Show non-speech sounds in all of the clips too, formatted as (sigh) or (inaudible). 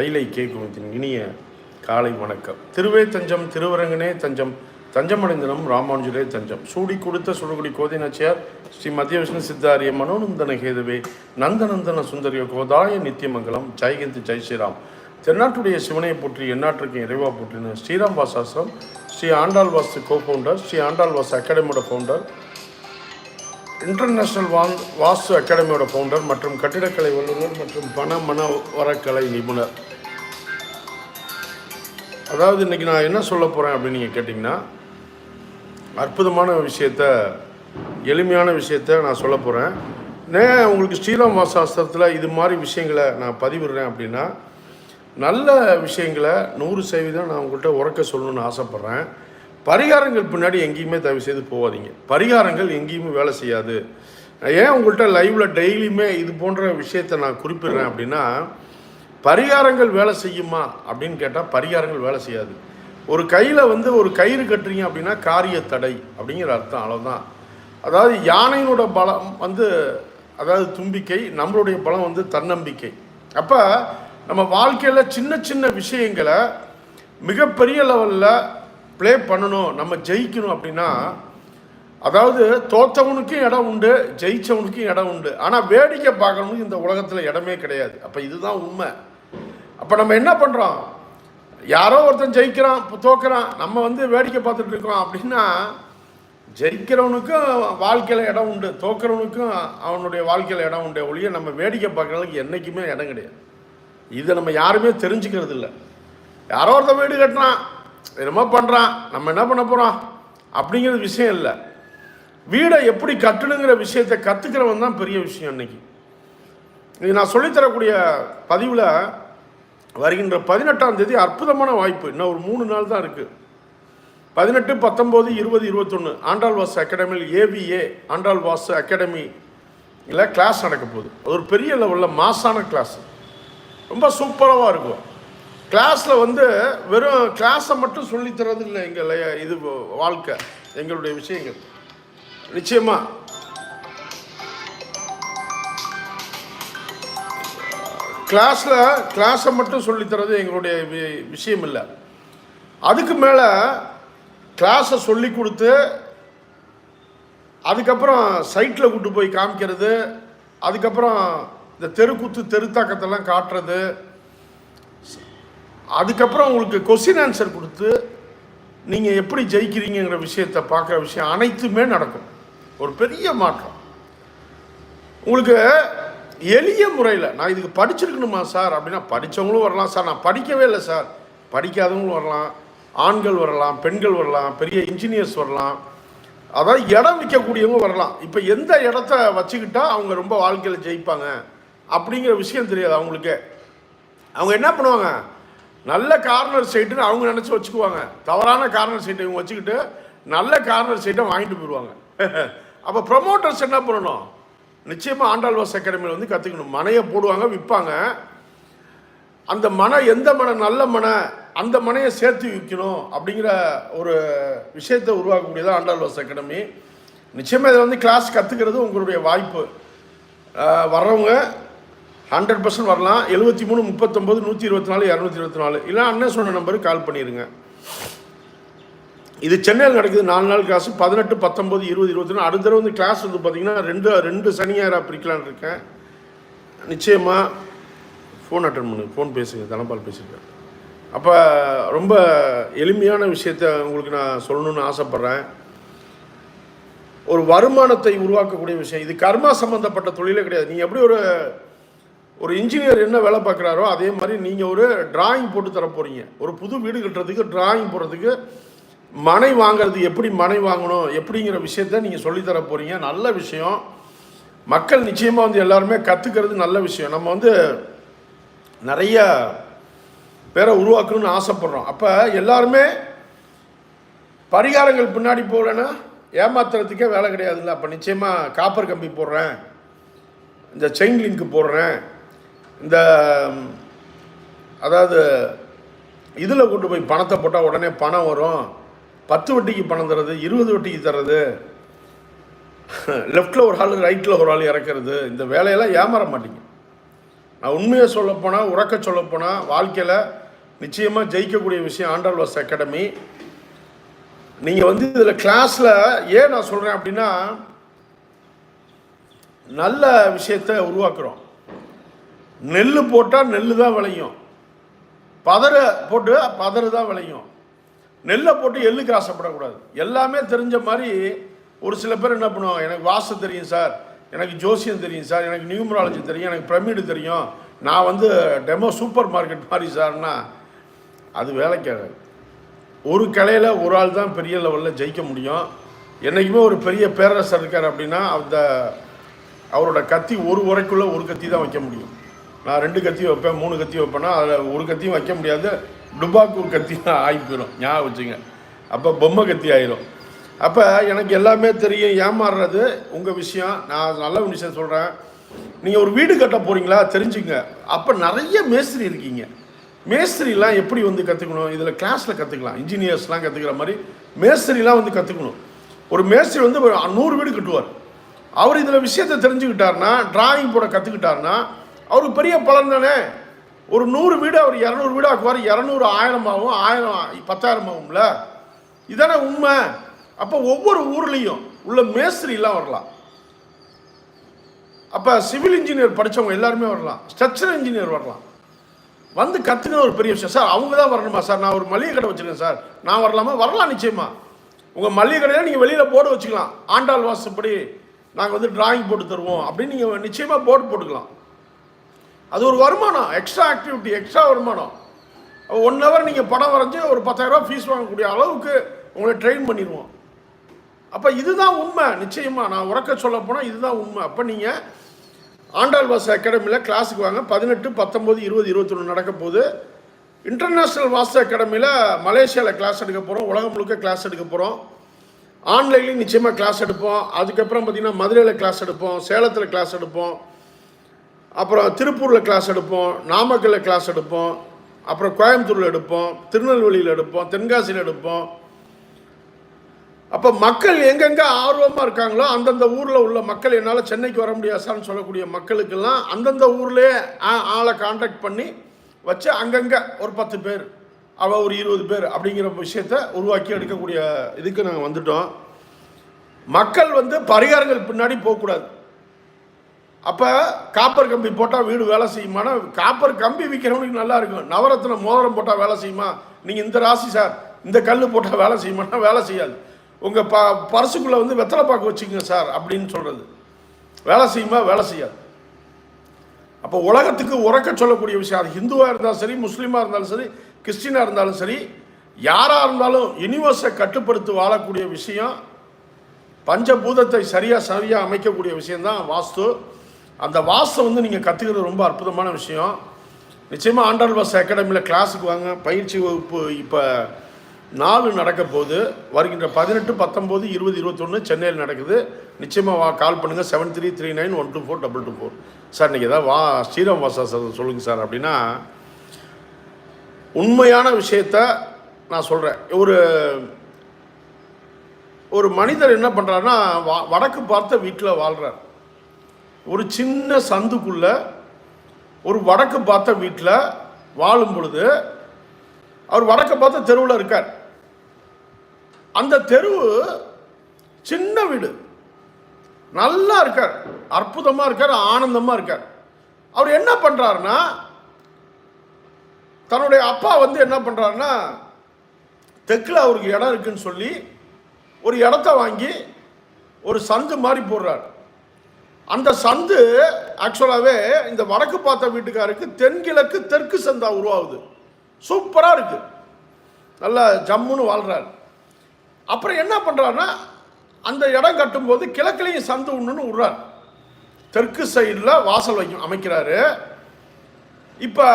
கைலை கேட்கும் இனிய காலை வணக்கம். திருவே தஞ்சம் திருவரங்கனே தஞ்சம் தஞ்சமடைந்தனம் ராமானுஜரே தஞ்சம். சூடி கொடுத்த சுடுகுடி கோதை நச்சியார் ஸ்ரீ மத்திய விஷ்ணு சித்தாரிய மனோநந்தன கேதுவே நந்தநந்தன சுந்தரிய கோதாய நித்தியமங்கலம் ஜெயகந்த் ஜெய் ஸ்ரீராம். தென்னாட்டுடைய சிவனையை போற்றி எந்நாட்டிற்கு இறைவா போற்றின ஸ்ரீராம் வாசாசிரம் ஸ்ரீ ஆண்டாள் வாசு கோ ஃபவுண்டர் ஸ்ரீ ஆண்டாள் வாசு அகாடமியோட ஃபவுண்டர் இன்டர்நேஷ்னல் வான் வாஸ்து அகாடமியோட ஃபவுண்டர் மற்றும் கட்டிடக்கலை வல்லுநர் மற்றும் பண மன வரக்கலை நிபுணர். அதாவது இன்றைக்கி நான் என்ன சொல்ல போகிறேன் அப்படின்னு நீங்கள் கேட்டிங்கன்னா அற்புதமான விஷயத்த எளிமையான விஷயத்த நான் சொல்ல போகிறேன் ஏன் உங்களுக்கு ஸ்ரீராம் வாசாஸ்திரத்தில் இது மாதிரி விஷயங்களை நான் பதிவிடுறேன் அப்படின்னா நல்ல விஷயங்களை நூறு சதவீதம் நான் உங்கள்கிட்ட உறக்க சொல்லணும்னு ஆசைப்பட்றேன். பரிகாரங்கள் பின்னாடி எங்கேயுமே தயவு செய்து போகாதீங்க. பரிகாரங்கள் எங்கேயுமே வேலை செய்யாது. ஏன் உங்கள்கிட்ட லைவில் டெய்லியுமே இது போன்ற விஷயத்தை நான் குறிப்பிடுறேன் அப்படின்னா பரிகாரங்கள் வேலை செய்யுமா அப்படின்னு கேட்டால் பரிகாரங்கள் வேலை செய்யாது. ஒரு கையில் வந்து ஒரு கயிறு கட்டுறீங்க அப்படின்னா காரிய தடை அப்படிங்கிற அர்த்தம் அவ்வளோதான் அதாவது யானையினோட பலம் வந்து அதாவது தும்பிக்கை நம்மளுடைய பலம் வந்து தன்னம்பிக்கை. அப்போ நம்ம வாழ்க்கையில் சின்ன சின்ன விஷயங்களை மிகப்பெரிய லெவலில் ப்ளே பண்ணணும் நம்ம ஜெயிக்கணும் அப்படின்னா அதாவது தோத்தவனுக்கும் இடம் உண்டு ஜெயிச்சவனுக்கும் இடம் உண்டு. ஆனால் வேடிக்கை பார்க்கறவனுக்கு இந்த உலகத்தில் இடமே கிடையாது. அப்போ இதுதான் உண்மை. அப்போ நம்ம என்ன பண்ணுறோம் யாரோ ஒருத்தன் ஜெயிக்கிறான் இப்போ நம்ம வந்து வேடிக்கை பார்த்துட்டு இருக்கோம் அப்படின்னா ஜெயிக்கிறவனுக்கும் வாழ்க்கையில் இடம் உண்டு தோக்கிறவனுக்கும் அவனுடைய வாழ்க்கையில் இடம் உண்டு ஒழிய நம்ம வேடிக்கை பார்க்குறதுக்கு என்றைக்குமே இடம் கிடையாது. இதை நம்ம யாருமே தெரிஞ்சுக்கிறது இல்லை யாரோ ஒருத்தன் வீடு கட்டினான் என்னமோ பண்ணுறான் நம்ம என்ன பண்ண போகிறோம் அப்படிங்கிறது விஷயம் இல்லை. வீடை எப்படி கட்டணுங்கிற விஷயத்தை கற்றுக்கிறவன் தான் பெரிய விஷயம் இன்னைக்கு. இது நான் சொல்லித்தரக்கூடிய பதிவில் வருகின்ற பதினெட்டாம் தேதி அற்புதமான வாய்ப்பு. இன்னும் ஒரு மூணு நாள் தான் இருக்குது பதினெட்டு பத்தொம்போது இருபது இருபத்தொன்று ஆண்டாள் வாசு அகாடமியில் ஏவிஏ ஆண்டாள் வாசு அகாடமி இல்லை கிளாஸ் நடக்க போகுது. அது ஒரு பெரிய லெவலில் மாசான கிளாஸ் ரொம்ப சூப்பராக இருக்கும். கிளாஸில் வந்து வெறும் கிளாஸை மட்டும் சொல்லித் தரது இல்லை எங்கள் இது வாழ்க்கை எங்களுடைய விஷயங்கள். நிச்சயமாக கிளாஸில் கிளாஸை மட்டும் சொல்லித்தரது எங்களுடைய வி- விஷயம் இல்லை. அதுக்கு மேலே கிளாஸை சொல்லி கொடுத்து அதுக்கப்புறம் சைட்டில் கூட்டு போய் காமிக்கிறது அதுக்கப்புறம் இந்த தெருக்கூத்து தெருத்தாக்கத்தெல்லாம் காட்டுறது அதுக்கப்புறம் உங்களுக்கு கொஸ்டின் ஆன்சர் கொடுத்து நீங்கள் எப்படி ஜெயிக்கிறீங்கிற விஷயத்தை பார்க்குற விஷயம் அனைத்துமே நடக்கும். ஒரு பெரிய மாற்றம். உங்களுக்கு எளிய முறையில் நான் இதுக்கு படிச்சிருக்கணுமா சார்? அப்படின்னா படித்தவங்களும் வரலாம் சார். நான் படிக்கவே இல்லை சார். படிக்காதவங்களும் வரலாம். ஆண்கள் வரலாம் பெண்கள் வரலாம் பெரிய இன்ஜினியர்ஸ் வரலாம். அதாவது இடம் விற்கக்கூடியவங்க வரலாம். இப்போ எந்த இடத்த வச்சுக்கிட்டா அவங்க ரொம்ப வாழ்க்கையில் ஜெயிப்பாங்க? அப்படிங்கிற விஷயம் தெரியாது அவங்களுக்கு. அவங்க என்ன பண்ணுவாங்க? நல்ல கார்னர் சைட்டுன்னு அவங்க நினச்சி வச்சுக்குவாங்க. தவறான கார்னர் சைட்டை இவங்க வச்சுக்கிட்டு நல்ல கார்னர் சைட்டை வாங்கிட்டு போயிடுவாங்க. (laughs) அப்போ ப்ரொமோட்டர்ஸ் என்ன பண்ணணும்? நிச்சயமாக ஆண்டாள்வாஸ் அகாடமியில் வந்து கற்றுக்கணும் மனையை போடுவாங்க விற்பாங்க. அந்த மனை எந்த மனை நல்ல மனை அந்த மனையை சேர்த்து விற்கணும் அப்படிங்கிற ஒரு விஷயத்தை உருவாக்கக்கூடியதான் ஆண்டாள்வாஸ் அகாடமி நிச்சயமாக இதை வந்து கிளாஸ் கற்றுக்கிறது உங்களுடைய வாய்ப்பு. வர்றவங்க ஹண்ட்ரட் பர்சன்ட் வரலாம். எழுபத்தி மூணு முப்பத்தொம்போது நூற்றி இருபத்தி நாலு இரநூத்தி இருபத்தி நாலு. இல்லை அண்ணன் சொன்ன நம்பருக்கு கால் பண்ணிடுங்க இது சென்னையில் நடக்குது நாலு நாள் கிளாஸ் பதினெட்டு பத்தொம்போது இருபது இருபத்தி நாலு. அடுத்த வந்து கிளாஸ் வந்து பார்த்தீங்கன்னா ரெண்டு ரெண்டு சனியாராக பிரிக்கலான்னு இருக்கேன். நிச்சயமாக ஃபோன் அட்டன் பண்ணு ஃபோன் பேசுங்க தனபால் பேசியிருக்கேன் அப்போ ரொம்ப எளிமையான விஷயத்த உங்களுக்கு நான் சொல்லணும்னு ஆசைப்பட்றேன். ஒரு வருமானத்தை உருவாக்கக்கூடிய விஷயம். இது கர்மா சம்மந்தப்பட்ட தொழிலே கிடையாது. நீங்கள் எப்படி ஒரு ஒரு இன்ஜினியர் என்ன வேலை பார்க்குறாரோ அதே மாதிரி நீங்கள் ஒரு டிராயிங் போட்டு தர போகிறீங்க ஒரு புது வீடு கட்டுறதுக்கு டிராயிங் போடுறதுக்கு மனை வாங்கிறது எப்படி மனை வாங்கணும் எப்படிங்கிற விஷயத்த நீங்கள் சொல்லித்தர போகிறீங்க நல்ல விஷயம். மக்கள் நிச்சயமாக வந்து எல்லாருமே கற்றுக்கிறது நல்ல விஷயம். நம்ம வந்து நிறைய பேரை உருவாக்கணும்னு ஆசைப்படுறோம். அப்போ எல்லாருமே பரிகாரங்கள் பின்னாடி போகிறேன்னா ஏமாத்துறதுக்கே வேலை கிடையாதுல்ல. அப்போ நிச்சயமாக காப்பர் கம்பி போடுறேன். இந்த செயின் லிங்க் போடுறேன். இந்த அதாவது இதில் கொண்டு போய் பணத்தை போட்டால் உடனே பணம் வரும். பத்து வட்டிக்கு பணம் தர்றது இருபது வட்டிக்கு தர்றது. லெஃப்டில் ஒரு ஆள் ரைட்டில் ஒரு ஆள் இறக்கிறது. இந்த வேலையெல்லாம் ஏமாற மாட்டீங்க. நான் உண்மையை சொல்லப்போனால் உறக்க சொல்லப்போனால் வாழ்க்கையில் நிச்சயமாக ஜெயிக்கக்கூடிய விஷயம் ஆண்டாள் வாஸ் அகாடமி. நீங்கள் வந்து இதில் கிளாஸில் ஏன் நான் சொல்கிறேன் அப்படின்னா நல்ல விஷயத்தை உருவாக்குறோம். நெல் போட்டால் நெல் தான் விளையும். பதற போட்டு பதறு தான் விளையும். நெல்லை போட்டு எள்ளுக்கு ஆசைப்படக்கூடாது. எல்லாமே தெரிஞ்ச மாதிரி ஒரு சில பேர் என்ன பண்ணுவாங்க எனக்கு வாசம் தெரியும் சார் எனக்கு ஜோசியம் தெரியும் சார் எனக்கு நியூமராலஜி தெரியும் எனக்கு பிரமிடு தெரியும். நான் வந்து டெமோ சூப்பர் மார்க்கெட் மாதிரி சார்னா அது வேலைக்காகாது ஒரு கலையில் ஒரு ஆள் தான் பெரிய லெவலில் ஜெயிக்க முடியும். என்றைக்குமே ஒரு பெரிய பேரரசர் இருக்கார் அப்படின்னா அந்த அவரோட கத்தி ஒரு உரைக்குள்ளே ஒரு கத்தி தான் வைக்க முடியும். நான் ரெண்டு கத்தி வைப்பேன் மூணு கத்தி வைப்பேன்னா அதில் ஒரு கத்தியும் வைக்க முடியாது. டுபாக்கு ஒரு கத்தி தான் ஆகி போயிடும் ஞாபகம் வச்சுங்க அப்போ பொம்மை கத்தி ஆயிரும். அப்போ எனக்கு எல்லாமே தெரியும். ஏமாறுறது உங்கள் விஷயம். நான் நல்ல விஷயம் சொல்கிறேன் நீங்கள் ஒரு வீடு கட்ட போகிறீங்களா தெரிஞ்சுங்க அப்போ நிறைய மேஸ்திரி இருக்கீங்க. மேஸ்திரிலாம் எப்படி வந்து கற்றுக்கணும் இதில் கிளாஸில் கற்றுக்கலாம் இன்ஜினியர்ஸ்லாம் கற்றுக்கிற மாதிரி மேஸ்திரிலாம் வந்து கற்றுக்கணும் ஒரு மேஸ்திரி வந்து ஒரு நூறு வீடு கட்டுவார். அவர் இதில் விஷயத்தை தெரிஞ்சுக்கிட்டாருன்னா டிராயிங் போட கற்றுக்கிட்டாருன்னா அவருக்கு பெரிய பலன் தானே? ஒரு நூறு வீடு அவர் இரநூறு வீடு ஆக்குவார் இரநூறு ஆயிரம் ஆகும் ஆயிரம் பத்தாயிரம் ஆகும்ல இதானே உண்மை. அப்போ ஒவ்வொரு ஊர்லேயும் உள்ள மேஸ்திரிலாம் வரலாம். அப்போ சிவில் இன்ஜினியர் படித்தவங்க எல்லாருமே வரலாம். ஸ்ட்ரக்சர் இன்ஜினியர் வரலாம். வந்து கற்றுக்கிற ஒரு பெரிய விஷயம். சார் அவங்க தான் வரணுமா? சார் நான் ஒரு மளிகை கடை வச்சுருக்கேன் சார். நான் வரலாமா? வரலாம் நிச்சயமா. உங்கள் மளிகை கடையில் நீங்கள் வெளியில் போர்டு வச்சுக்கலாம். ஆண்டாள் வாசப்படி நாங்கள் வந்து டிராயிங் போட்டு தருவோம் அப்படின்னு நீங்கள் நிச்சயமாக போர்டு போட்டுக்கலாம். அது ஒரு வருமானம் எக்ஸ்ட்ரா ஆக்டிவிட்டி எக்ஸ்ட்ரா வருமானம். ஒன் ஹவர் நீங்கள் படம் வரைஞ்சி ஒரு பத்தாயிரரூபா ஃபீஸ் வாங்கக்கூடிய அளவுக்கு உங்களை ட்ரெயின் பண்ணிடுவோம். அப்போ இதுதான் உண்மை நிச்சயமாக நான் உறக்க சொல்ல போனால் இதுதான் உண்மை. அப்போ நீங்கள் ஆண்டாள்வாச அகாடமியில் கிளாஸுக்கு வாங்க. பதினெட்டு பத்தொம்போது இருபது இருபத்தொன்று நடக்க போகுது. இன்டர்நேஷ்னல் வாஸ்து அகாடமியில் மலேசியாவில் கிளாஸ் எடுக்க போகிறோம் உலகம் முழுக்க கிளாஸ் எடுக்க போகிறோம் ஆன்லைன்லேயும் நிச்சயமாக கிளாஸ் எடுப்போம். அதுக்கப்புறம் பார்த்திங்கன்னா மதுரையில் கிளாஸ் எடுப்போம். சேலத்தில் கிளாஸ் எடுப்போம். அப்புறம் திருப்பூரில் கிளாஸ் எடுப்போம் நாமக்கல்லில் கிளாஸ் எடுப்போம் அப்புறம் கோயம்புத்தூரில் எடுப்போம் திருநெல்வேலியில் எடுப்போம் தென்காசியில் எடுப்போம். அப்போ மக்கள் எங்கெங்கே ஆர்வமாக இருக்காங்களோ அந்தந்த ஊரில் உள்ள மக்கள் என்னால் சென்னைக்கு வர முடியாதான்னு சொல்லக்கூடிய மக்களுக்கெல்லாம் அந்தந்த ஊர்லேயே ஆ- ஆளை காண்டாக்ட் பண்ணி வச்சு அங்கங்கே ஒரு பத்து பேர் அவள் ஒரு இருபது பேர் அப்படிங்கிற விஷயத்த உருவாக்கி எடுக்கக்கூடிய இதுக்கு நாங்கள் வந்துட்டோம். மக்கள் வந்து பரிகாரங்கள் பின்னாடி போகக்கூடாது. அப்போ காப்பர் கம்பி போட்டால் வீடு வேலை செய்யுமானா? காப்பர் கம்பி விற்கிறவனுக்கு நல்லா இருக்கும். நவரத்ன மோதிரம் போட்டால் வேலை செய்யுமா? நீங்கள் இந்த ராசி சார். இந்த கல் போட்டால் வேலை செய்யுமானா வேலை செய்யாது. உங்கள் ப பர்சுக்குள்ளே வந்து வெத்தலை பாக்கு வச்சுக்கோங்க சார் அப்படின்னு சொல்கிறது வேலை செய்யுமா? வேலை செய்யாது. அப்போ உலகத்துக்கு உறக்க சொல்லக்கூடிய விஷயம் அது. ஹிந்துவாக இருந்தாலும் சரி முஸ்லீமாக இருந்தாலும் சரி கிறிஸ்டினாக இருந்தாலும் சரி யாராக இருந்தாலும் யூனிவர்ஸை கட்டுப்படுத்தி வாழக்கூடிய விஷயம் பஞ்சபூதத்தை சரியாக சரியாக அமைக்கக்கூடிய விஷயம்தான் வாஸ்து. அந்த வாசம் வந்து நீங்கள் கற்றுக்கிறது ரொம்ப அற்புதமான விஷயம். நிச்சயமாக ஆண்டாள் வாஸ் அகாடமியில் கிளாஸுக்கு வாங்க. பயிற்சி வகுப்பு இப்போ நாலு நடக்க போகுது. வருகின்ற பதினெட்டு பத்தொம்போது இருபது இருபத்தொன்று சென்னையில் நடக்குது. நிச்சயமாக வா கால் பண்ணுங்கள் seven three three nine one two four double two four sir நீங்கள் ஏதாவது வா ஸ்ரீராம் வாசா சார் சொல்லுங்கள் சார் அப்படின்னா உண்மையான விஷயத்த நான் சொல்கிறேன் ஒரு ஒரு மனிதர் என்ன பண்ணுறாருன்னா வா வடக்கு பார்த்த வீட்டில் வாழ்கிறார் ஒரு சின்ன சந்துக்குள்ள ஒரு வடக்கு பார்த்த வீட்டில் வாழும் பொழுது அவர் வடக்கு பார்த்த தெருவில் இருக்கார். அந்த தெருவு சின்ன வீடு. நல்லா இருக்கார். அற்புதமாக இருக்கார் ஆனந்தமாக இருக்கார். அவர் என்ன பண்ணுறாருன்னா தன்னுடைய அப்பா வந்து என்ன பண்ணுறாருன்னா தெற்கில் அவருக்கு இடம் இருக்குன்னு சொல்லி ஒரு இடத்த வாங்கி ஒரு சந்து மாதிரி போடுறார். அந்த சந்து ஆக்சுவலாகவே இந்த வடக்கு பார்த்த வீட்டுக்காருக்கு தென்கிழக்கு தெற்கு சந்தா உருவாகுது. சூப்பராக இருக்கு. நல்லா ஜம்முன்னு வாழ்கிறார் அப்புறம் என்ன பண்ணுறாருன்னா அந்த இடம் கட்டும்போது கிழக்குலையும் சந்து ஒன்றுன்னு விட்றார். தெற்கு சைடில் வாசல் வைக்கும் அமைக்கிறாரு. இப்போ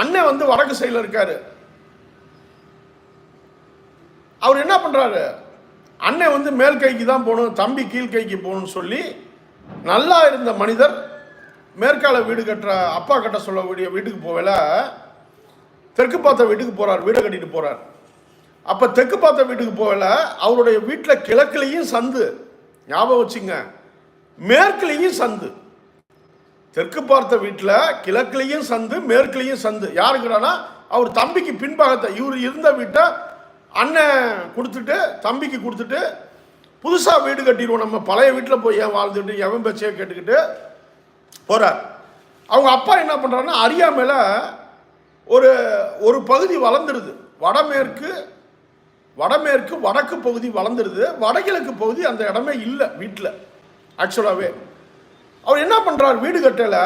அண்ணன் வந்து வடக்கு சைடில் இருக்காரு. அவர் என்ன பண்ணுறாரு அண்ணன் வந்து மேல் கைக்கு தான் போகணும் தம்பி கீழ் கைக்கு போகணும்னு சொல்லி நல்லா இருந்த மனிதர் மேற்கால வீடு கட்டுற அப்பா கட்ட சொல்ல வேண்டிய வீட்டுக்கு போகல. தெற்கு பார்த்த வீட்டுக்கு போகிறார் வீடை கட்டிட்டு போகிறார் அப்போ தெற்கு பார்த்த வீட்டுக்கு போகல. அவருடைய வீட்டில் கிழக்குலேயும் சந்து. ஞாபகம் வச்சுங்க. மேற்குலேயும் சந்து. தெற்கு பார்த்த வீட்டில் கிழக்குலேயும் சந்து மேற்குலேயும் சந்து. யாருக்குறானா அவர் தம்பிக்கு பின்பாகத்தை இவர் இருந்த வீட்டை அண்ணன் கொடுத்துட்டு தம்பிக்கு கொடுத்துட்டு புதுசாக வீடு கட்டிடுவோம். நம்ம பழைய வீட்டில் போய் ஏன் வாழ்ந்துட்டு எவன் பேச்சையை கேட்டுக்கிட்டு போகிறார் அவங்க அப்பா என்ன பண்ணுறாருன்னா அறியாமையில் ஒரு ஒரு பகுதி வளர்ந்துருது. வடமேற்கு வடமேற்கு வடக்கு பகுதி வளர்ந்துருது. வடகிழக்கு பகுதி அந்த இடமே இல்லை வீட்டில் ஆக்சுவலாகவே அவர் என்ன பண்ணுறார் வீடு கட்டல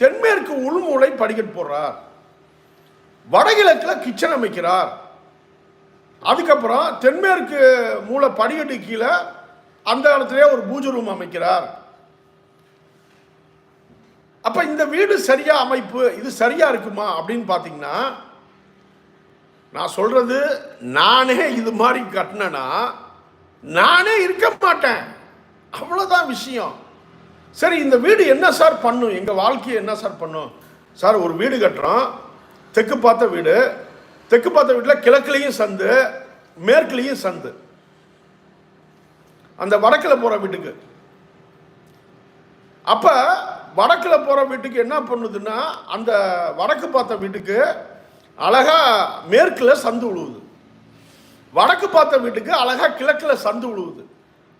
தென்மேற்கு உள்மூலை படிக்கட்டு போடுறார். வடகிழக்கில் கிச்சன் அமைக்கிறார். அதுக்கப்புறம் தென்மேற்கு மூல படிக்கட்டு கீழே அந்த காலத்திலே ஒரு பூஜை ரூம் அமைக்கிறார். அப்ப இந்த வீடு சரியா அமைப்பு இது சரியா இருக்குமா அப்படின்னு பாத்தீங்கன்னா நான் சொல்றது நானே இது மாதிரி கட்டினேன்னா நானே இருக்க மாட்டேன். அவ்வளவுதான் விஷயம். சரி இந்த வீடு என்ன சார் பண்ணும்? எங்க வாழ்க்கையை என்ன சார் பண்ணும்? சார் ஒரு வீடு கட்டுறோம். தெற்கு பார்த்த வீடு. தெற்கு பார்த்த வீட்டில் கிழக்குலேயும் சந்து மேற்குலேயும் சந்து. அந்த வடக்கில் போகிற வீட்டுக்கு. அப்போ வடக்கில் போகிற வீட்டுக்கு என்ன பண்ணுதுன்னா அந்த வடக்கு பார்த்த வீட்டுக்கு அழகா மேற்கில் சந்து விழுவுது வடக்கு பார்த்த வீட்டுக்கு அழகாக கிழக்கில் சந்து விழுவுது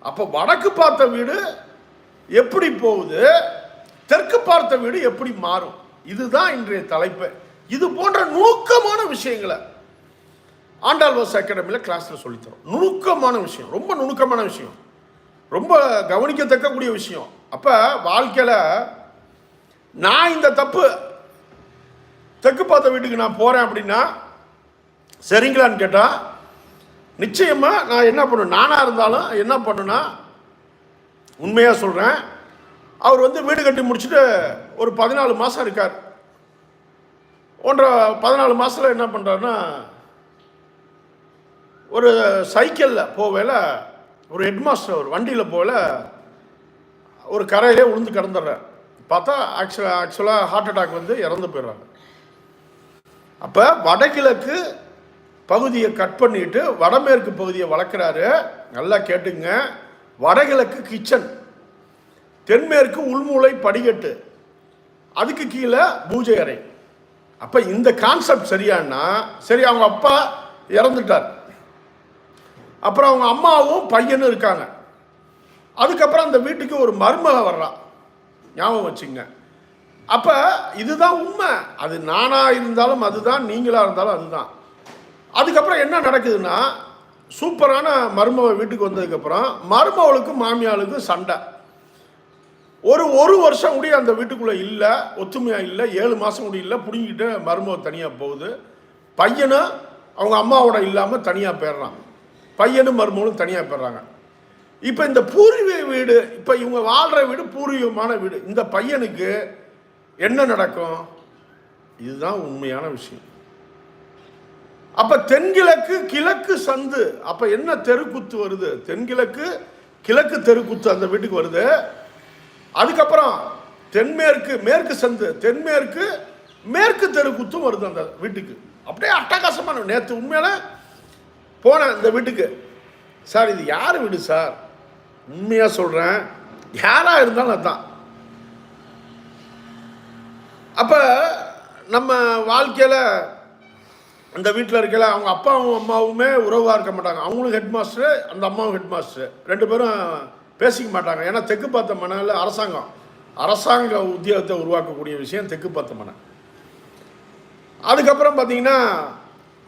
அப்போ வடக்கு பார்த்த வீடு எப்படி போகுது? தெற்கு பார்த்த வீடு எப்படி மாறும்? இதுதான் இன்றைய தலைப்பு. இது போன்ற நுணுக்கமான விஷயங்களை ஆண்டாள்வாஸ் அகாடமியில் கிளாஸில் சொல்லித்தரோம். நுணுக்கமான விஷயம். ரொம்ப நுணுக்கமான விஷயம். ரொம்ப கவனிக்கத்தக்கக்கூடிய விஷயம். அப்போ வாழ்க்கையில் நான் இந்த தப்பு தெற்கு பார்த்த வீட்டுக்கு நான் போகிறேன் அப்படின்னா சரிங்களான்னு கேட்டால் நிச்சயமாக நான் என்ன பண்ணுவேன்? நானாக இருந்தாலும் என்ன பண்ணுன்னா உண்மையாக சொல்கிறேன் அவர் வந்து வீடு கட்டி முடிச்சுட்டு ஒரு பதினாலு மாதம் இருக்கார். ஒன்றரை பதினாலு மாதத்தில் என்ன பண்ணுறாருன்னா ஒரு சைக்கிளில் போவேல ஒரு ஹெட்மாஸ்டர் ஒரு வண்டியில் போகல ஒரு கரையிலே உளுந்து கிடந்துடுறார். பார்த்தா ஆக்சுவலாக ஆக்சுவலாக ஹார்ட் அட்டாக் வந்து இறந்து போயிடுறாங்க அப்போ வடகிழக்கு பகுதியை கட் பண்ணிட்டு வடமேற்கு பகுதியை வளர்க்குறாரு. நல்லா கேட்டுங்க. வடகிழக்கு கிச்சன். தென்மேற்கு உள்மூலை படிக்கட்டு அதுக்கு கீழே பூஜை அறை. அப்போ இந்த கான்செப்ட் சரியானா? சரி அவங்க அப்பா இறந்துட்டார். அப்புறம் அவங்க அம்மாவும் பையனும் இருக்காங்க. அதுக்கப்புறம் அந்த வீட்டுக்கு ஒரு மருமக வர்றான் ஞாபகம் வச்சுங்க. அப்போ இதுதான் உண்மை. அது நானாக இருந்தாலும் அதுதான் நீங்களாக இருந்தாலும் அதுதான். அதுக்கப்புறம் என்ன நடக்குதுன்னா சூப்பரான மருமக வீட்டுக்கு வந்ததுக்கப்புறம் மருமகளுக்கும் மாமியாளுக்கும் சண்டை. ஒரு ஒரு வருஷம் கூட அந்த வீட்டுக்குள்ளே இல்லை ஒத்துமையாக இல்லை ஏழு மாதம் கூட இல்லை பிடிங்கிட்டு மருமக தனியாக போகுது. பையனும் அவங்க அம்மாவோட இல்லாமல் தனியாக போயிடுறான். பையனும் மருமகளும் தனியாக போயிடுறாங்க. இப்போ இந்த பூர்வீக வீடு இப்போ இவங்க வாழ்கிற வீடு பூர்வீகமான வீடு. இந்த பையனுக்கு என்ன நடக்கும்? இதுதான் உண்மையான விஷயம். அப்போ தென்கிழக்கு கிழக்கு சந்து அப்போ என்ன தெருக்குத்து வருது? தென்கிழக்கு கிழக்கு தெருக்குத்து அந்த வீட்டுக்கு வருது. அதுக்கப்புறம் தென்மேற்கு மேற்கு சந்து தென்மேற்கு மேற்கு தெருக்குத்தும் வருது அந்த வீட்டுக்கு. அப்படியே அட்டகாசமான நேற்று உண்மையில போனேன் இந்த வீட்டுக்கு. சார் இது யார் வீடு சார்? உண்மையாக சொல்கிறேன் யாராக இருந்தாலும் அதான். அப்போ நம்ம வாழ்க்கையில் அந்த வீட்டில் இருக்கல அவங்க அப்பாவும் அம்மாவுமே உறவாக இருக்க மாட்டாங்க. அவங்களும் ஹெட் மாஸ்டரு அந்த அம்மாவும் ஹெட் மாஸ்டரு ரெண்டு பேரும் பேசிக்க மாட்டாங்க. ஏன்னா தெற்கு பார்த்த மனையில் அரசாங்கம். அரசாங்க உத்தியோகத்தை உருவாக்கக்கூடிய விஷயம் தெற்கு பார்த்த மனை. அதுக்கப்புறம் பார்த்தீங்கன்னா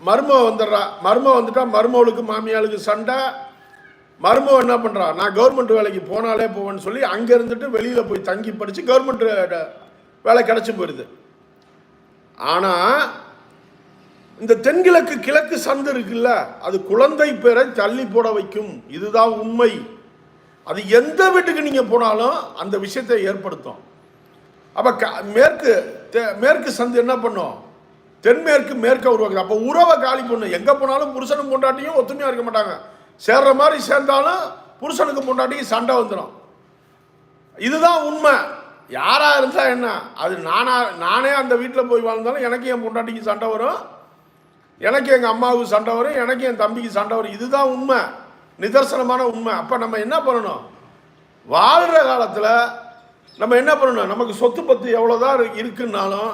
மருமக வந்துடுறா. மருமக வந்துட்டா மருமகளுக்கு மாமியாளுக்கு சண்டை. மருமக என்ன பண்ணுறா நான் கவர்மெண்ட் வேலைக்கு போனாலே போவேன்னு சொல்லி அங்கே இருந்துட்டு வெளியில் போய் தங்கி படித்து கவர்மெண்ட் வேலை கிடச்சி போயிடுது ஆனால் இந்த தென்கிழக்கு கிழக்கு சந்து இருக்குல்ல அது குழந்தை பேரை தள்ளி போட வைக்கும். இதுதான் உண்மை. அது எந்த வீட்டுக்கு நீங்கள் போனாலும் அந்த விஷயத்தை ஏற்படுத்தும். அப்போ க மேற்கு தெ- மேற்கு சந்து என்ன பண்ணும்? தென்மேற்கு மேற்க உருவாக்குது. அப்போ உறவை காலி பண்ணும். எங்கே போனாலும் புருஷனும் பொண்டாட்டியும் ஒத்துமையாக இருக்க மாட்டாங்க. சேர்ற மாதிரி சேர்ந்தாலும் புருஷனுக்கு பொண்டாட்டியும் சண்டை வந்துடும் இதுதான் உண்மை. யாராக இருந்தால் என்ன? அது நானா நானே அந்த வீட்டில் போய் வாழ்ந்தாலும் எனக்கு என் பொண்டாட்டிக்கு சண்டை வரும். எனக்கு எங்கள் அம்மாவுக்கு சண்டை வரும். எனக்கு என் தம்பிக்கு சண்டை வரும். இதுதான் உண்மை. நிதர்சனமான உண்மை. அப்போ நம்ம என்ன பண்ணணும்? வாழ்கிற காலத்தில் நம்ம என்ன பண்ணணும்? நமக்கு சொத்து பத்து எவ்வளோதான் இருக்குன்னாலும்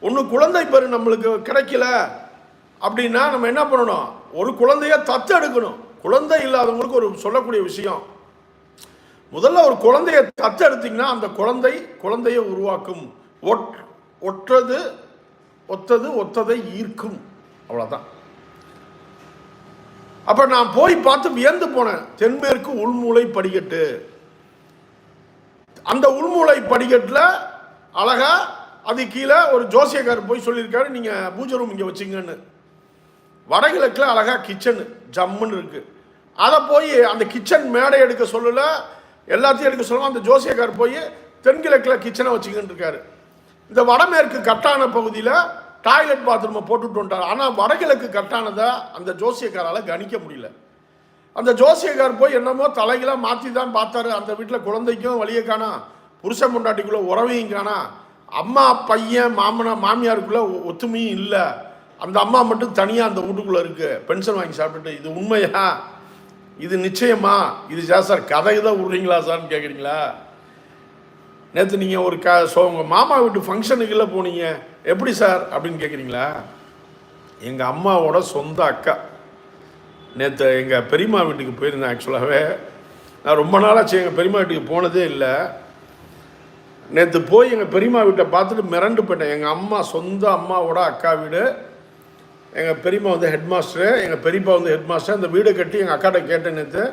ஒன்று குழந்தை பேர் நம்மளுக்கு கிடைக்கல அப்படின்னா நம்ம என்ன பண்ணணும்? ஒரு குழந்தைய தத்து எடுக்கணும் குழந்தை இல்லாதவங்களுக்கு ஒரு சொல்லக்கூடிய விஷயம். முதல்ல ஒரு குழந்தைய தத்து எடுத்திங்கன்னா அந்த குழந்தை குழந்தையை உருவாக்கும். ஒட் ஒற்றது ஒத்தது ஒத்ததை ஈர்க்கும். அவ்வளோதான் அப்ப நான் போய் பார்த்து வியந்து போனேன். தென்மேற்கு உள்மூலை படிக்கட்டு. அந்த உள்மூலை படிக்கட்டில் அழகா அது கீழே ஒரு ஜோசியக்காரர் போய் சொல்லியிருக்காரு நீங்க பூஜை ரூம் இங்க வச்சுங்கன்னு. வடகிழக்கில் அழகா கிச்சன் ஜம்முன்னு இருக்கு. அதை போய் அந்த கிச்சன் மேடை எடுக்க சொல்லல எல்லாத்தையும் எடுக்க சொல்லுவோம் அந்த ஜோசியக்காரர் போய் தென்கிழக்கில் கிச்சனை வச்சுக்கின்னு இருக்காரு. இந்த வடமேற்கு கட்டான பகுதியில் டாய்லெட் பாத்ரூமை போட்டுட்டு வந்துட்டார். ஆனால் வடகிழக்கு கரெக்டானதை அந்த ஜோசியக்காரால் கணிக்க முடியல. அந்த ஜோசியக்கார் போய் என்னமோ தலைகளாக மாற்றி தான் பார்த்தாரு. அந்த வீட்டில் குழந்தைக்கும் வழியை காணா புருஷன் பொண்டாட்டிக்குள்ளே உறவையும் காணா. அம்மா பையன் மாமனா மாமியாருக்குள்ளே ஒத்துமையும் இல்லை. அந்த அம்மா மட்டும் தனியாக அந்த வீட்டுக்குள்ளே இருக்குது பென்ஷன் வாங்கி சாப்பிட்டுட்டு இது உண்மையா? இது நிச்சயமா? இது சார் சார் கதை தான் விட்றீங்களா சார்னு கேட்குறீங்களா நேற்று நீங்கள் ஒரு க ஸோ உங்கள் மாமா வீட்டு ஃபங்க்ஷனுக்குள்ளே போனீங்க. எப்படி சார் அப்படின்னு கேட்குறீங்களா எங்கள் அம்மாவோட சொந்த அக்கா. நேற்று எங்கள் பெரியம்மா வீட்டுக்கு போயிருந்தேன் ஆக்சுவலாகவே நான் ரொம்ப நாளாச்சு எங்கள் பெரியம்மா வீட்டுக்கு போனதே இல்லை. நேற்று போய் எங்கள் பெரியம்மா வீட்டை பார்த்துட்டு மிரண்டு போயிட்டேன். எங்கள் அம்மா சொந்த அம்மாவோட அக்கா வீடு. எங்கள் பெரியம்மா வந்து ஹெட் மாஸ்டரு எங்கள் பெரியப்பா வந்து ஹெட் மாஸ்டர் அந்த வீடை கட்டி எங்கள் அக்காட்ட கேட்டேன் நேற்று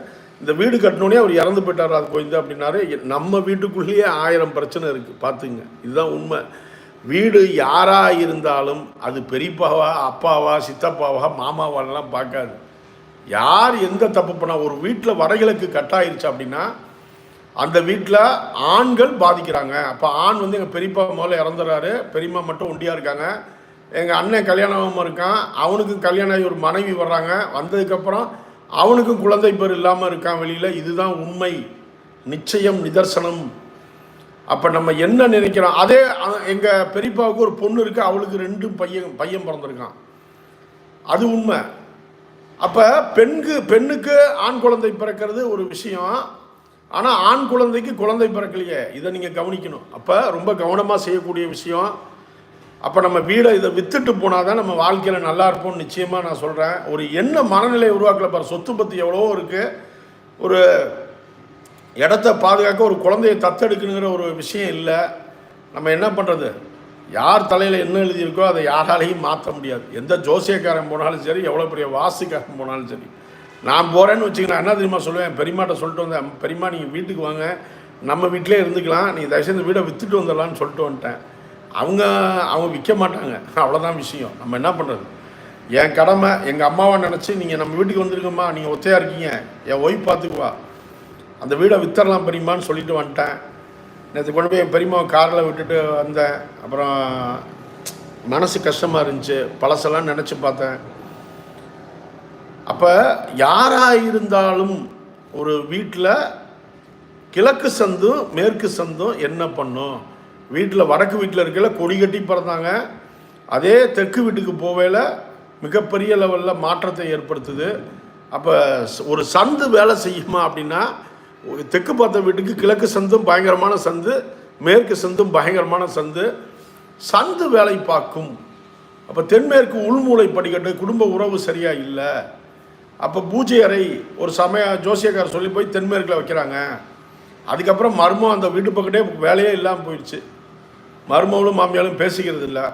இந்த வீடு கட்டினோடனே அவர் இறந்து போயிட்டார் அது போயிருந்தேன் அப்படின்னாரு. நம்ம வீட்டுக்குள்ளேயே ஆயிரம் பிரச்சனை இருக்குது பார்த்துங்க. இதுதான் உண்மை. வீடு யாராக இருந்தாலும் அது பெரியப்பாவா அப்பாவா சித்தப்பாவா மாமாவாலாம் பார்க்காது. யார் எந்த தப்பு பண்ணால் ஒரு வீட்டில் வரகிழக்கு கட்டாயிருச்சு அப்படின்னா அந்த வீட்டில் ஆண்கள் பாதிக்கிறாங்க. அப்போ ஆண் வந்து எங்கள் பெரியப்பா முதல்ல இறந்துறாரு. பெரியம்மா மட்டும் ஒண்டியாக இருக்காங்க. எங்கள் அண்ணன் கல்யாணம் இருக்கான். அவனுக்கும் கல்யாணம் ஆகி ஒரு மனைவி வர்றாங்க. வந்ததுக்கப்புறம் அவனுக்கும் குழந்தை பேர் இல்லாமல் இருக்கான் வெளியில். இதுதான் உண்மை. நிச்சயம் நிதர்சனம். அப்போ நம்ம என்ன நினைக்கிறோம்? அதே எங்கள் பெரியப்பாவுக்கு ஒரு பொண்ணு இருக்குது அவளுக்கு ரெண்டு பையன் பையன் பிறந்திருக்கான். அது உண்மை. அப்போ பெண்கு பெண்ணுக்கு ஆண் குழந்தை பிறக்கிறது ஒரு விஷயம். ஆனால் ஆண் குழந்தைக்கு குழந்தை பிறக்கலையே. இதை நீங்கள் கவனிக்கணும். அப்போ ரொம்ப கவனமாக செய்யக்கூடிய விஷயம். அப்போ நம்ம வீடை இதை வித்துட்டு போனால் தான் நம்ம வாழ்க்கையில் நல்லா இருப்போம்னு நிச்சயமாக நான் சொல்கிறேன் ஒரு என்ன மனநிலை உருவாக்கலை பாரு. சொத்து பற்றி எவ்வளவோ இருக்குது ஒரு இடத்த பாதுகாக்க ஒரு குழந்தையை தத்தெடுக்கணுங்கிற ஒரு விஷயம் இல்லை. நம்ம என்ன பண்ணுறது யார் தலையில் என்ன எழுதியிருக்கோ அதை யாராலையும் மாற்ற முடியாது. எந்த ஜோசியக்காரன் போனாலும் சரி எவ்வளோ பெரிய வாசிக்காரன் போனாலும் சரி. நான் போகிறேன்னு வச்சுக்கிறேன் என்ன தெரியுமா சொல்லுவேன்? பெரியமாட்ட சொல்லிட்டு வந்தேன் பெரியமா நீங்கள் வீட்டுக்கு வாங்க. நம்ம வீட்டிலே இருந்துக்கலாம். நீ தயவுசெய்து வீடை விற்றுட்டு வந்துடலான்னு சொல்லிட்டு வந்துட்டேன். அவங்க அவங்க விற்க மாட்டாங்க. அவ்வளோதான் விஷயம். நம்ம என்ன பண்ணுறது என் கடமை எங்கள் அம்மாவை நினச்சி நீங்கள் நம்ம வீட்டுக்கு வந்திருக்கோம்மா. நீங்கள் ஒத்தையாக இருக்கீங்க. என் ஒய்ஃப் பார்த்துக்குவா. அந்த வீடை வித்தரலாம் பெரியமான்னு சொல்லிட்டு வந்துட்டேன். நேற்று கொண்டு போய் என் பெரியம்மாவை காரில் விட்டுட்டு வந்தேன். அப்புறம் மனசு கஷ்டமாக இருந்துச்சு. பழசெல்லாம் நினச்சி பார்த்தேன். அப்போ யாராக இருந்தாலும் ஒரு வீட்டில் கிழக்கு சந்தும் மேற்கு சந்தும் என்ன பண்ணும்? வீட்டில் வடக்கு வீட்டில் இருக்கல கொடி கட்டி பிறந்தாங்க. அதே தெற்கு வீட்டுக்கு போவேல மிகப்பெரிய லெவலில் மாற்றத்தை ஏற்படுத்துது. அப்போ ஒரு சந்து வேலை செய்யுமா அப்படின்னா தெற்கு பார்த்த வீட்டுக்கு கிழக்கு சந்தும் பயங்கரமான சந்து மேற்கு சந்தும் பயங்கரமான சந்து. சந்து வேலை பார்க்கும். அப்போ தென்மேற்கு உள்மூலை படிக்கட்டு குடும்ப உறவு சரியாக இல்லை. அப்போ பூஜை அறை ஒரு சமய ஜோசியக்காரர் சொல்லி போய் தென்மேற்கில் வைக்கிறாங்க. அதுக்கப்புறம் மர்மம் அந்த வீட்டு பக்கத்தே வேலையே இல்லாமல் போயிடுச்சு. மருமகளும் மாமியாலும் பேசிக்கிறது இல்லை.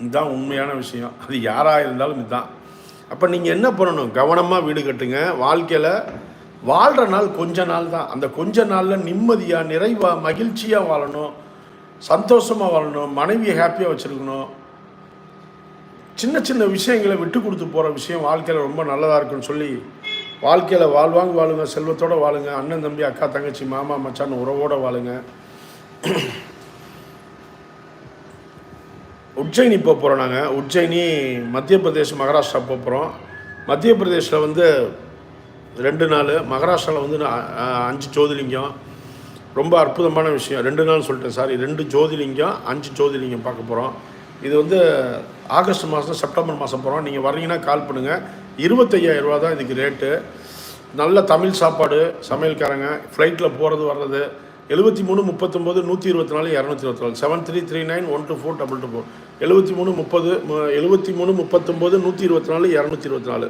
இதுதான் உண்மையான விஷயம். அது யாராக இருந்தாலும் இதுதான். அப்போ நீங்கள் என்ன பண்ணணும்? கவனமாக வீடு கட்டுங்க. வாழ்க்கையில் வாழ்கிற நாள் கொஞ்ச நாள் தான். அந்த கொஞ்ச நாளில் நிம்மதியாக நிறைவாக மகிழ்ச்சியாக வாழணும். சந்தோஷமாக வாழணும். மனைவியை ஹாப்பியாக வச்சுருக்கணும். சின்ன சின்ன விஷயங்களை விட்டு கொடுத்து போகிற விஷயம் வாழ்க்கையில் ரொம்ப நல்லதாக இருக்குன்னு சொல்லி வாழ்க்கையில் வாழ்வாங்க வாழுங்க செல்வத்தோட வாழுங்க. அண்ணன் தம்பி அக்கா தங்கச்சி மாமா மச்சான் உறவோட வாழுங்க. உஜ்ஜயினி போக போகிறோம் நாங்கள் உஜ்ஜயினி மத்திய பிரதேஷ் மகாராஷ்டிரா போக போகிறோம் மத்திய பிரதேஷில் வந்து ரெண்டு நாள் மகாராஷ்டிராவில் வந்து நான், அஞ்சு ஜோதிலிங்கம். ரொம்ப அற்புதமான விஷயம். ரெண்டு நாள் சொல்லிட்டேன் சாரி. ரெண்டு ஜோதிலிங்கம் அஞ்சு ஜோதிலிங்கம் பார்க்க போகிறோம் இது வந்து ஆகஸ்ட் மாதம் செப்டம்பர் மாதம் போகிறோம் நீங்கள் வர்றீங்கன்னா கால் பண்ணுங்கள் இருபத்தையாயிரம் ரூபா தான் இதுக்கு ரேட்டு நல்ல தமிழ் சாப்பாடு சமையல்காரங்க. ஃப்ளைட்டில் போகிறது வர்றது. எழுபத்தி மூணு முப்பத்தொம்போது நூற்றி இருபத்தி நாலு இரநூத்தி இருபத்தி நாலு. Seven three three nine one two four double two four எழுபத்தி மூணு முப்பது எழுபத்தி மூணு முப்பத்தொம்போது நூற்றி இருபத்தி நாலு இரநூத்தி இருபத்தி நாலு.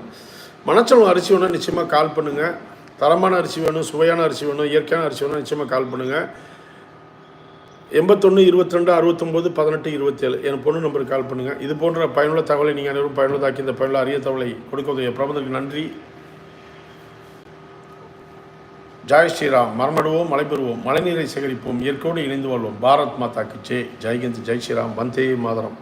மனச்சலம் அரிசி வேணும் நிச்சயமாக கால் பண்ணுங்கள் தரமான அரிசி வேணும் சுவையான அரிசி வேணும் இயற்கையான அரிசி வேணும் நிச்சயமாக கால் பண்ணுங்கள் எண்பத்தொன்று இருபத்திரெண்டு அறுபத்தொம்போது பதினெட்டு இருபத்தேழு. என் பொண்ணு நம்பருக்கு கால் பண்ணுங்கள் இது போன்ற பயனுள்ள தகவலை நீங்கள் அனைவரும் பயனுள்ளதாக்கி இந்த பயனுள்ள அரிய தகவலை கொடுக்க பிரபந்தருக்கு நன்றி. ஜாய் ஸ்ரீராம். மரமடுவோம் மழை பெறுவோம் மழைநீரை சேகரிப்போம் இயற்கையோடு இணைந்து வாழ்வோம். பாரத் மாதா கி ஜெய் ஜெய்ஹிந்த் ஜெய் ஸ்ரீராம். வந்தே மாதரம்.